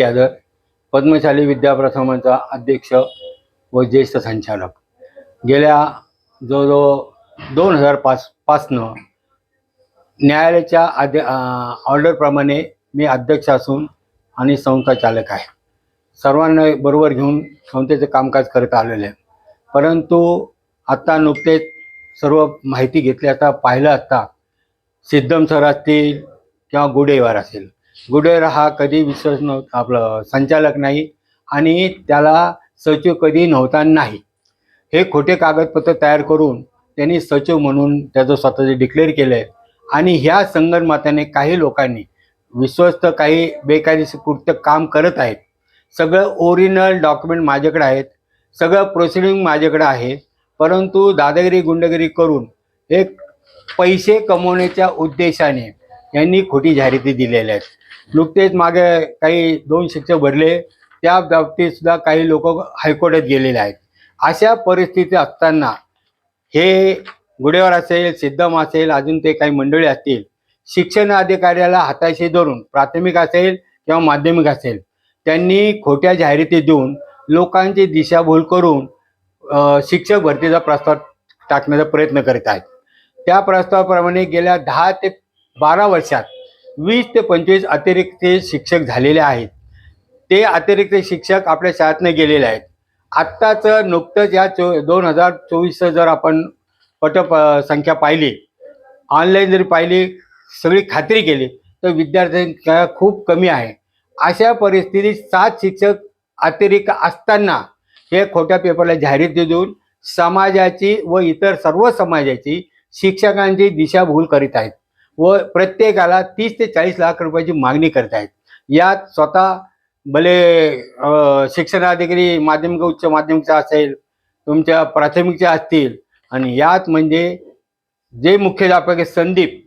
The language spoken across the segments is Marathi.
यादव पद्मशाली विद्याप्रथमांचा अध्यक्ष व ज्येष्ठ संचालक. गेल्या जवळजवळ दोन हजार पाच पाचनं न्यायालयाच्या आद्य ऑर्डरप्रमाणे मी अध्यक्ष असून आणि संस्था चालक आहे. सर्वांना बरोबर घेऊन संस्थेचं कामकाज करत आलेलं आहे. परंतु आत्ता नुकतेच सर्व माहिती घेतली. असता पाहिलं असता सिद्धम सर असतील किंवा गुडेवार असेल गुडेर हा कधी विश्वास नव्हता आपलं संचालक नाही आणि त्याला सचिव कधी नव्हता नाही. हे खोटे कागदपत्र तयार करून त्यांनी सचिव म्हणून त्याचं स्वतःचे डिक्लेअर केलं आहे आणि ह्या संगणमाताने काही लोकांनी विश्वस्त काही बेकायदेशीर कृत्य काम करत आहेत. सगळं ओरिजिनल डॉक्युमेंट माझ्याकडे आहेत. सगळं प्रोसिडिंग माझ्याकडे आहे. परंतु दादागिरी गुंडगिरी करून एक पैसे कमवण्याच्या उद्देशाने यांनी खोटी जाहिराती दिलेल्या आहेत. नुकतेच मागे काही दोन शिक्षक भरले त्या बाबतीत सुद्धा काही लोक हायकोर्टात गेलेले आहेत. अशा परिस्थिती असताना हे गुडेवर असेल सिद्धम असेल अजून ते काही मंडळी असतील शिक्षण अधिकाऱ्याला हाताशी धरून प्राथमिक असेल किंवा माध्यमिक असेल त्यांनी खोट्या जाहिराती देऊन लोकांची दिशाभूल करून शिक्षक भरतीचा प्रस्ताव टाकण्याचा प्रयत्न करीत आहेत. त्या प्रस्तावाप्रमाणे गेल्या दहा ते बारा वर्षात वीस ते पंचवीस अतिरिक्त शिक्षक झालेले आहेत. ते अतिरिक्त शिक्षक आपल्या शाळेतनं गेलेले आहेत. आत्ताचं नुकतंच या चो दोन हजार चोवीसचं जर आपण पट संख्या पाहिली ऑनलाईन जरी पाहिली सगळी खात्री केली तर विद्यार्थ्यांच्या खूप कमी आहे. अशा परिस्थितीत सात शिक्षक अतिरिक्त असताना हे खोट्या पेपरला जाहिराती देऊन समाजाची व इतर सर्व समाजाची शिक्षकांची दिशाभूल करीत आहेत. व प्रत्येकाला तीस ते चाळीस लाख रुपयाची मागणी करत आहेत यात स्वतः भले शिक्षणाधिकारी माध्यमिक उच्च माध्यमिकचा असेल तुमच्या प्राथमिकच्या असतील आणि यात म्हणजे जे मुख्याध्यापक संदीप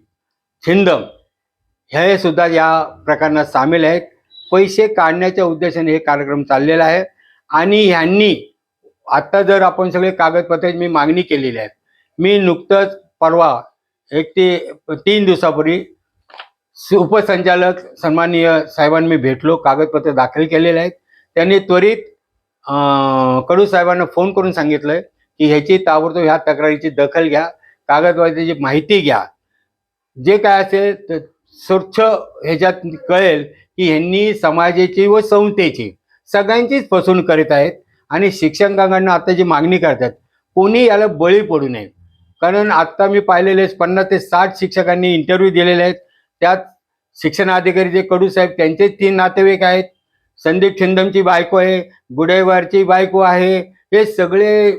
छिंदम हे सुद्धा या प्रकरणात सामील आहेत. पैसे काढण्याच्या उद्देशाने हे कार्यक्रम चाललेला आहे. आणि ह्यांनी आता जर आपण सगळे कागदपत्रे मी मागणी केलेली आहे मी नुकतंच परवा एक ते तीन दिवसापूर्वी सु- उपसंचालक सन्माननीय साहेबांनी मी भेटलो कागदपत्र दाखल केलेले आहेत. त्यांनी त्वरित कडू साहेबांना फोन करून सांगितलंय की ह्याची ताबडतोब ह्या तक्रारीची दखल घ्या कागदपत्राची माहिती घ्या. जे काय असेल तर स्वच्छ ह्याच्यात कळेल की ह्यांनी समाजाची व संस्थेची सगळ्यांचीच फसवणूक करीत आहेत आणि शिक्षकांकडनं आता जी मागणी करतात कोणी याला बळी पडू नये. कारण आत्ता मी पाहिलेले पन्नास ते साठ शिक्षकांनी इंटरव्ह्यू दिलेले आहेत. त्यात शिक्षणाधिकारी जे कडू साहेब त्यांचे तीन नातेवाईक आहेत. संदीप छिंदमची बायको आहे गुडेवारची बायको आहे. हे सगळे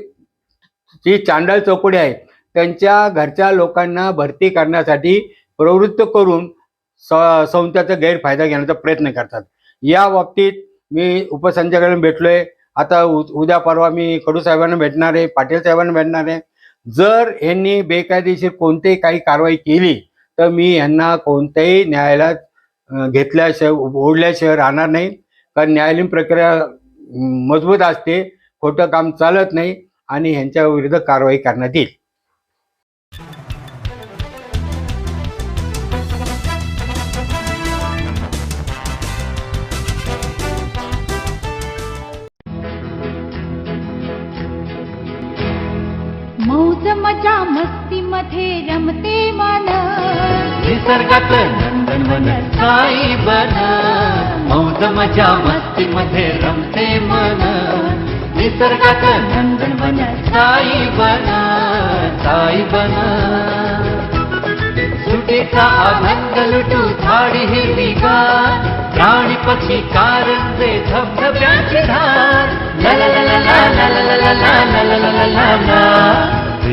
जी चांडाळ चौकडी आहेत त्यांच्या घरच्या लोकांना भरती करण्यासाठी प्रवृत्त करून स संस्थेचा गैरफायदा घेण्याचा प्रयत्न करतात. या बाबतीत मी उपसंचालकांना भेटलोय. आता उ उद्या परवा मी कडू साहेबांना भेटणार आहे पाटील साहेबांना भेटणार आहे. जर यांनी बेकायदेशीर कोणतीही काही कारवाई केली तर मी यांना कोणत्याही न्यायालयात घेतल्याशिवाय ओढल्याशिवाय राहणार नाही. कारण न्यायालयीन प्रक्रिया मजबूत असते खोटं काम चालत नाही आणि ह्यांच्या विरुद्ध कारवाई करण्यात येईल. मजा मस्ती मध्ये रमते मन निसर्गात नंदनवन साई बन मौज मजा मस्ती मध्ये रमते मन निसर्गात नंदनवन साई बन साई बन सुटेचा आनंद लुटू झाडी हिरवी गार प्राणी पक्षी कारंजे धबधब्याची धार ला ला ला ला ला ला ला ला ला ला ला ला ला ला ला